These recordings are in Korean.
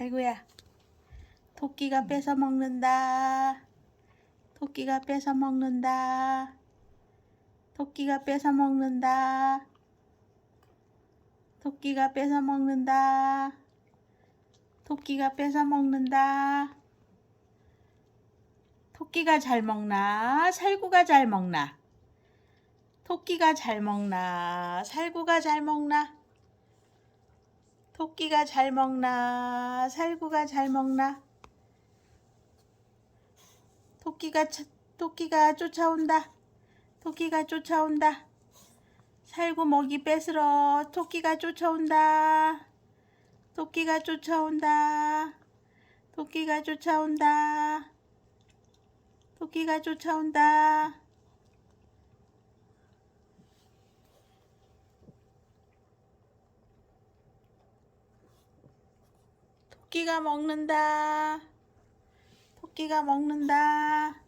살구야. 토끼가 뺏어 먹는다. 토끼가 뺏어 먹는다. 토끼가 뺏어 먹는다. 토끼가 뺏어 먹는다. 토끼가 뺏어 먹는다. 토끼가 잘 먹나? 살구가 잘 먹나? 토끼가 잘 먹나? 살구가 잘 먹나? 토끼가 잘 먹나? 살구가 잘 먹나? 토끼가 차- 토끼가 쫓아온다. 토끼가 쫓아온다. 살구 먹이 뺏으러 토끼가 쫓아온다. 토끼가 쫓아온다. 토끼가 쫓아온다. 토끼가 쫓아온다. 토끼가 먹는다. 토끼가 먹는다.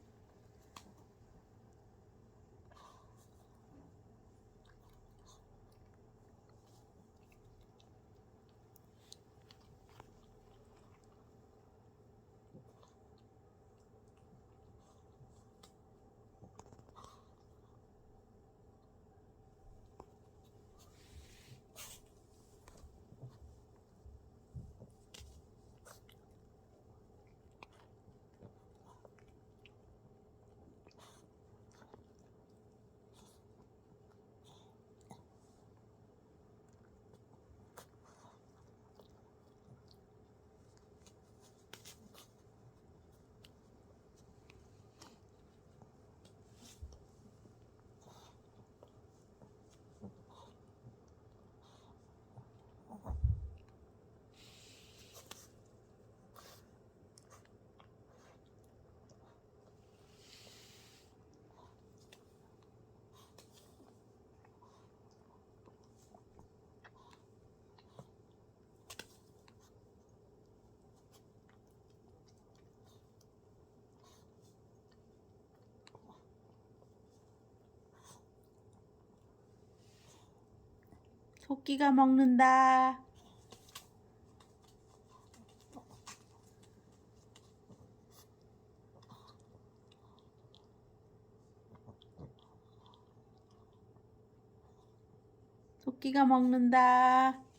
토끼가 먹는다. 토끼가 먹는다.